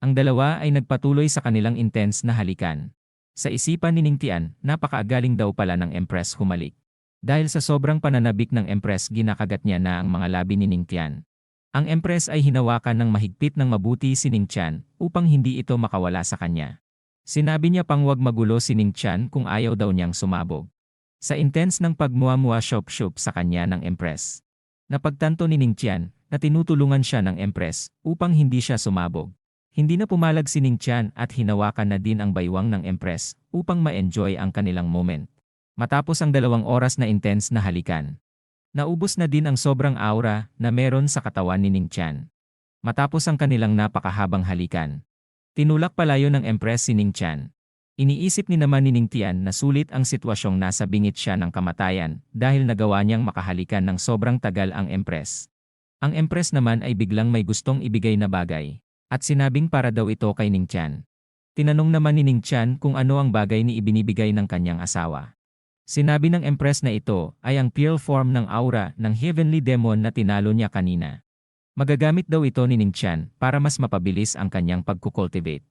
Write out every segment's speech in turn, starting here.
Ang dalawa ay nagpatuloy sa kanilang intense na halikan. Sa isipan ni Ningtian, napakaagaling daw pala ng Empress humalik. Dahil sa sobrang pananabik ng Empress ginakagat niya na ang mga labi ni Ningtian. Ang Empress ay hinawakan ng mahigpit ng mabuti si Ningtian upang hindi ito makawala sa kanya. Sinabi niya pang wag magulo si Ningtian kung ayaw daw niyang sumabog. Sa intense ng pagmuamua shop-shop sa kanya ng Empress. Napagtanto ni Ningtian na tinutulungan siya ng Empress upang hindi siya sumabog. Hindi na pumalag si Ning Tian at hinawakan na din ang baywang ng Empress upang ma-enjoy ang kanilang moment. Matapos ang dalawang oras na intense na halikan. Naubos na din ang sobrang aura na meron sa katawan ni Ning Tian. Matapos ang kanilang napakahabang halikan. Tinulak palayo ng Empress si Ning Tian. Iniisip ni naman ni Ning Tian na sulit ang sitwasyong nasa bingit siya ng kamatayan dahil nagawa niyang makahalikan ng sobrang tagal ang Empress. Ang Empress naman ay biglang may gustong ibigay na bagay. At sinabing para daw ito kay Ning Tian. Tinanong naman ni Ning Tian kung ano ang bagay ni ibinibigay ng kanyang asawa. Sinabi ng Empress na ito ay ang pure form ng aura ng Heavenly Demon na tinalo niya kanina. Magagamit daw ito ni Ning Tian para mas mapabilis ang kanyang pagkukultivate.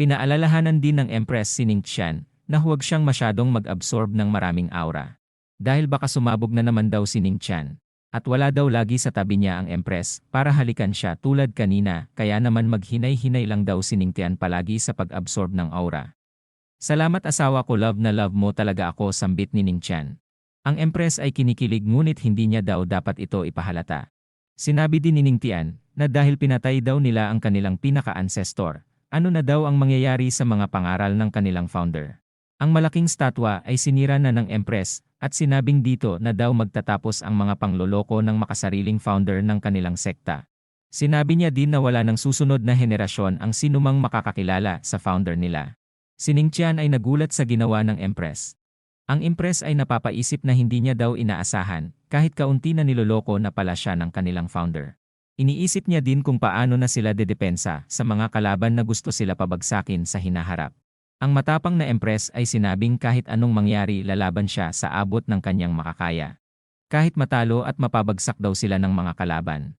Pinaalalahanan din ng Empress si Ning Tian na huwag siyang masyadong mag-absorb ng maraming aura. Dahil baka sumabog na naman daw si Ning Tian. At wala daw lagi sa tabi niya ang Empress para halikan siya tulad kanina kaya naman maghinay-hinay lang daw siningtian palagi sa pag-absorb ng aura. Salamat asawa ko love na love mo talaga ako sambit ni Ning. Ang Empress ay kinikilig ngunit hindi niya daw dapat ito ipahalata. Sinabi din ni Ning na dahil pinatay daw nila ang kanilang pinaka-ancestor, ano na daw ang mangyayari sa mga pangaral ng kanilang founder. Ang malaking statwa ay sinira na ng Empress at sinabing dito na daw magtatapos ang mga pangloloko ng makasariling founder ng kanilang sekta. Sinabi niya din na wala ng susunod na henerasyon ang sinumang makakakilala sa founder nila. Sining Tian ay nagulat sa ginawa ng Empress. Ang Empress ay napapaisip na hindi niya daw inaasahan, kahit kaunti na niloloko na pala siya ng kanilang founder. Iniisip niya din kung paano na sila dedepensa sa mga kalaban na gusto sila pabagsakin sa hinaharap. Ang matapang na Empress ay sinabing kahit anong mangyari lalaban siya sa abot ng kanyang makakaya. Kahit matalo at mapabagsak daw sila ng mga kalaban.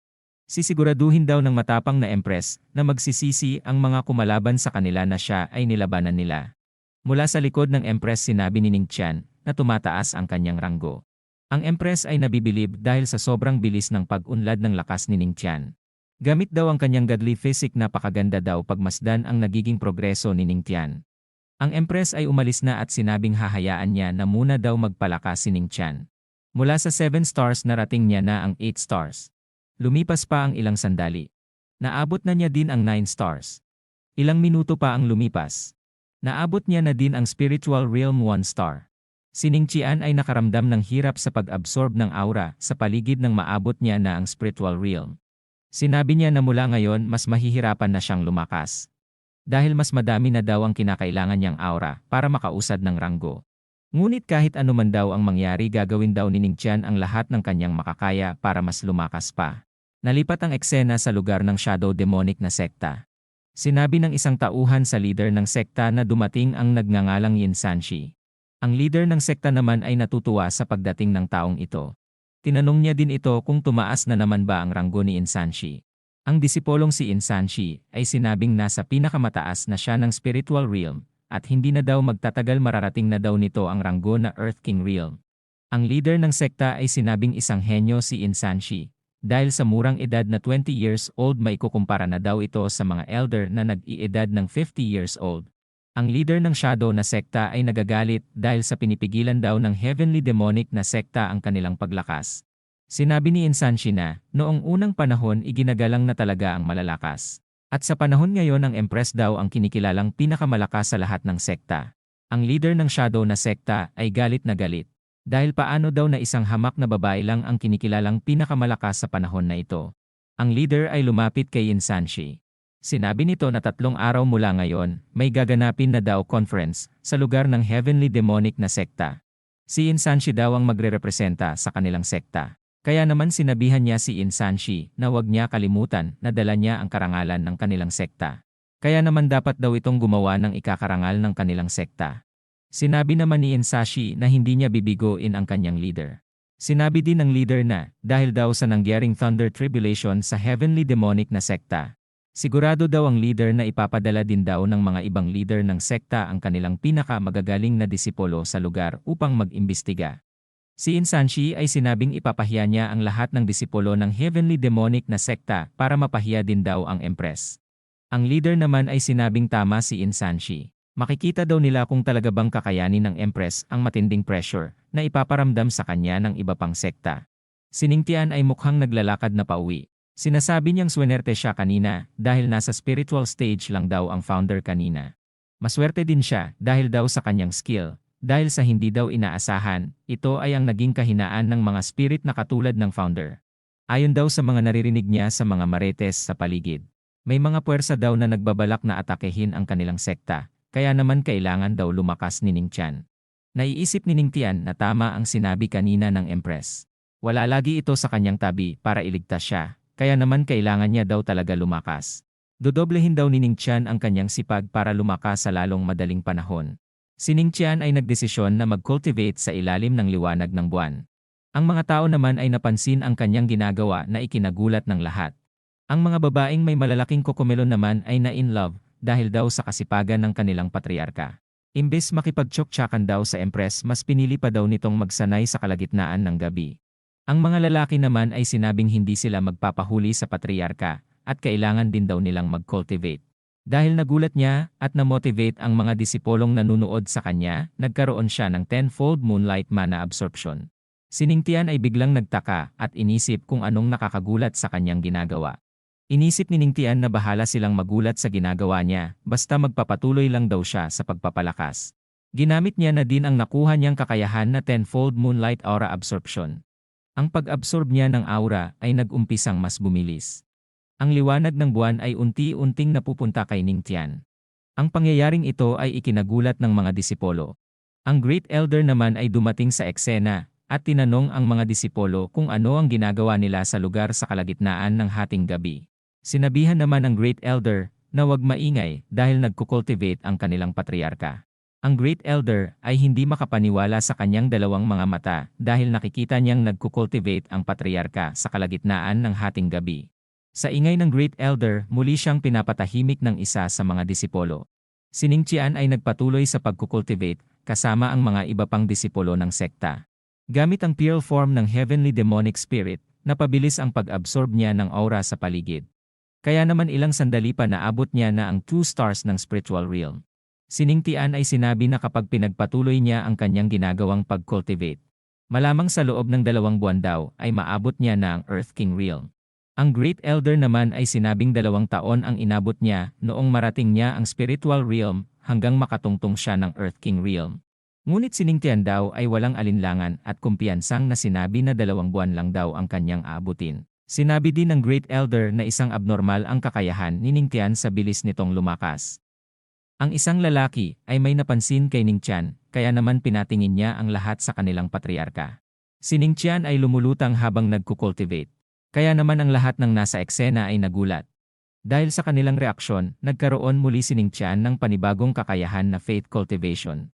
Sisiguraduhin daw ng matapang na Empress na magsisisi ang mga kumalaban sa kanila na siya ay nilabanan nila. Mula sa likod ng Empress sinabi ni Ning Tian na tumataas ang kanyang ranggo. Ang Empress ay nabibilib dahil sa sobrang bilis ng pag-unlad ng lakas ni Ning Tian. Gamit daw ang kanyang godly physique napakaganda daw pagmasdan ang nagiging progreso ni Ning Tian. Ang Empress ay umalis na at sinabing hahayaan niya na muna daw magpalakas si Ning Tian. Mula sa 7 stars narating niya na ang 8 stars. Lumipas pa ang ilang sandali. Naabot na niya din ang 9 stars. Ilang minuto pa ang lumipas. Naabot niya na din ang spiritual realm 1 star. Si Ning Tian ay nakaramdam ng hirap sa pag-absorb ng aura sa paligid ng maabot niya na ang spiritual realm. Sinabi niya na mula ngayon mas mahihirapan na siyang lumakas dahil mas madami na daw ang kinakailangan niyang aura para makausad ng ranggo. Ngunit kahit ano man daw ang mangyari gagawin daw ni Ning Tian ang lahat ng kanyang makakaya para mas lumakas pa. Nalipat ang eksena sa lugar ng shadow demonic na sekta. Sinabi ng isang tauhan sa leader ng sekta na dumating ang nagngangalang Yin Sanshi. Ang leader ng sekta naman ay natutuwa sa pagdating ng taong ito. Tinanong niya din ito kung tumaas na naman ba ang ranggo ni Insanshi. Ang disipolong si Insanshi ay sinabing nasa pinakamataas na siya ng spiritual realm at hindi na daw magtatagal mararating na daw nito ang ranggo na Earth King realm. Ang leader ng sekta ay sinabing isang henyo si Insanshi dahil sa murang edad na 20 years old may kukumpara na daw ito sa mga elder na nag-iedad ng 50 years old. Ang leader ng shadow na sekta ay nagagalit dahil sa pinipigilan daw ng heavenly demonic na sekta ang kanilang paglakas. Sinabi ni Insanshi na, noong unang panahon iginagalang na talaga ang malalakas. At sa panahon ngayon ang Empress daw ang kinikilalang pinakamalakas sa lahat ng sekta. Ang leader ng shadow na sekta ay galit na galit. Dahil paano daw na isang hamak na babae lang ang kinikilalang pinakamalakas sa panahon na ito. Ang leader ay lumapit kay Insanshi. Sinabi nito na tatlong araw mula ngayon, may gaganapin na daw conference sa lugar ng heavenly demonic na sekta. Si Insanshi daw ang magre-representa sa kanilang sekta. Kaya naman sinabihan niya si Insanshi na huwag niya kalimutan na dala niya ang karangalan ng kanilang sekta. Kaya naman dapat daw itong gumawa ng ikakarangal ng kanilang sekta. Sinabi naman ni Insashi na hindi niya bibigoin ang kanyang leader. Sinabi din ng leader na, dahil daw sa nangyaring Thunder Tribulation sa Heavenly Demonic na sekta, Sigurado daw ang leader na ipapadala din daw ng mga ibang leader ng sekta ang kanilang pinaka-magagaling na disipulo sa lugar upang mag-imbestiga. Si Insanshi ay sinabing ipapahiya niya ang lahat ng disipulo ng heavenly demonic na sekta para mapahiya din daw ang Empress. Ang leader naman ay sinabing tama si Insanshi. Makikita daw nila kung talaga bang kakayanin ng Empress ang matinding pressure na ipaparamdam sa kanya ng iba pang sekta. Siningtian ay mukhang naglalakad na pauwi. Sinasabi niyang swinerte siya kanina dahil nasa spiritual stage lang daw ang founder kanina. Maswerte din siya dahil daw sa kanyang skill. Dahil sa hindi daw inaasahan, ito ay ang naging kahinaan ng mga spirit na katulad ng founder. Ayon daw sa mga naririnig niya sa mga maretes sa paligid. May mga puwersa daw na nagbabalak na atakehin ang kanilang sekta, kaya naman kailangan daw lumakas ni Ning Tian. Naiisip ni Ning Tian na tama ang sinabi kanina ng Empress. Wala lagi ito sa kanyang tabi para iligtas siya, kaya naman kailangan niya daw talaga lumakas. Dodoblehin daw ni Ning Tian ang kanyang sipag para lumakas sa lalong madaling panahon. Si Ning Tian ay nagdesisyon na mag-cultivate sa ilalim ng liwanag ng buwan. Ang mga tao naman ay napansin ang kanyang ginagawa na ikinagulat ng lahat. Ang mga babaeng may malalaking kokomelon naman ay na-in love dahil daw sa kasipagan ng kanilang patriarka. Imbes makipagtsoktsakan daw sa Empress mas pinili pa daw nitong magsanay sa kalagitnaan ng gabi. Ang mga lalaki naman ay sinabing hindi sila magpapahuli sa patriarka at kailangan din daw nilang mag-cultivate. Dahil nagulat niya at na-motivate ang mga disipolong nanunood sa kanya, nagkaroon siya ng tenfold moonlight mana absorption. Siningtian ay biglang nagtaka at inisip kung anong nakakagulat sa kanyang ginagawa. Inisip ni Ningtian na bahala silang magulat sa ginagawa niya, basta magpapatuloy lang daw siya sa pagpapalakas. Ginamit niya na din ang nakuha niyang kakayahan na tenfold moonlight aura absorption. Ang pag-absorb niya ng aura ay nag-umpisang mas bumilis. Ang liwanag ng buwan ay unti-unting napupunta kay Ningtian. Ang pangyayaring ito ay ikinagulat ng mga disipolo. Ang Great Elder naman ay dumating sa eksena at tinanong ang mga disipolo kung ano ang ginagawa nila sa lugar sa kalagitnaan ng hating gabi. Sinabihan naman ng Great Elder na huwag maingay dahil nagkukultivate ang kanilang patriarka. Ang Great Elder ay hindi makapaniwala sa kanyang dalawang mga mata dahil nakikita niyang nagkukultivate ang patriarka sa kalagitnaan ng hating gabi. Sa ingay ng Great Elder, muli siyang pinapatahimik ng isa sa mga disipolo. Si Ningtian ay nagpatuloy sa pagkukultivate kasama ang mga iba pang disipolo ng sekta. Gamit ang pure form ng Heavenly Demonic Spirit, napabilis ang pag-absorb niya ng aura sa paligid. Kaya naman ilang sandali pa naabot niya na ang two stars ng spiritual realm. Siningtian ay sinabi na kapag pinagpatuloy niya ang kanyang ginagawang pag-cultivate, malamang sa loob ng dalawang buwan daw ay maabot niya na ang Earth King realm. Ang Great Elder naman ay sinabing dalawang taon ang inabot niya noong marating niya ang spiritual realm hanggang makatungtong siya ng Earth King realm. Ngunit siningtian daw ay walang alinlangan at kumpiyansang na sinabi na dalawang buwan lang daw ang kanyang aabutin. Sinabi din ng Great Elder na isang abnormal ang kakayahan ni Ningtian sa bilis nitong lumakas. Ang isang lalaki ay may napansin kay Ningtian, kaya naman pinatingin niya ang lahat sa kanilang patriarka. Si Ningtian ay lumulutang habang nagkukultivate. Kaya naman ang lahat ng nasa eksena ay nagulat. Dahil sa kanilang reaksyon, nagkaroon muli si Ningtian ng panibagong kakayahan na faith cultivation.